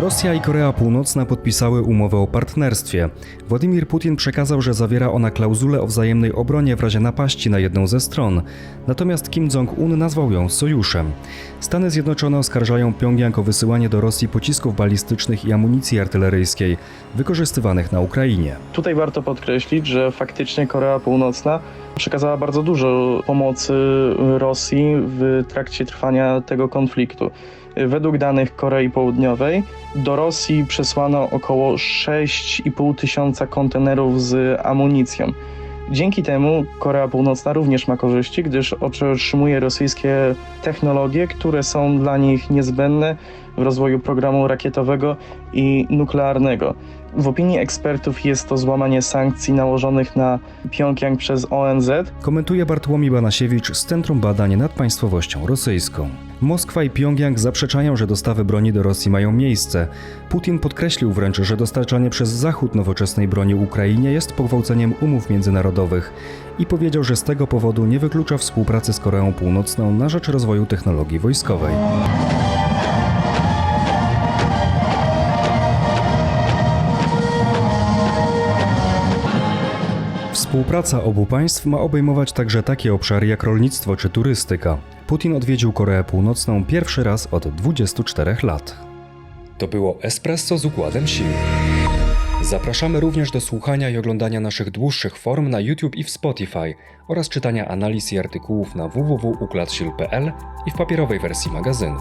Rosja i Korea Północna podpisały umowę o partnerstwie. Władimir Putin przekazał, że zawiera ona klauzulę o wzajemnej obronie w razie napaści na jedną ze stron. Natomiast Kim Jong-un nazwał ją sojuszem. Stany Zjednoczone oskarżają Pjongjang o wysyłanie do Rosji pocisków balistycznych i amunicji artyleryjskiej wykorzystywanych na Ukrainie. Tutaj warto podkreślić, że faktycznie Korea Północna przekazała bardzo dużo pomocy Rosji w trakcie trwania tego konfliktu. Według danych Korei Południowej do Rosji przesłano około 6,5 tysiąca kontenerów z amunicją. Dzięki temu Korea Północna również ma korzyści, gdyż otrzymuje rosyjskie technologie, które są dla nich niezbędne w rozwoju programu rakietowego i nuklearnego. W opinii ekspertów jest to złamanie sankcji nałożonych na Pjongjang przez ONZ. Komentuje Bartłomiej Banasiewicz z Centrum Badań nad Państwowością Rosyjską. Moskwa i Pjongjang zaprzeczają, że dostawy broni do Rosji mają miejsce. Putin podkreślił wręcz, że dostarczanie przez Zachód nowoczesnej broni Ukrainie jest pogwałceniem umów międzynarodowych i powiedział, że z tego powodu nie wyklucza współpracy z Koreą Północną na rzecz rozwoju technologii wojskowej. Współpraca obu państw ma obejmować także takie obszary jak rolnictwo czy turystyka. Putin odwiedził Koreę Północną pierwszy raz od 24 lat. To było Espresso z układem sił. Zapraszamy również do słuchania i oglądania naszych dłuższych form na YouTube i w Spotify oraz czytania analiz i artykułów na www.układsil.pl i w papierowej wersji magazynu.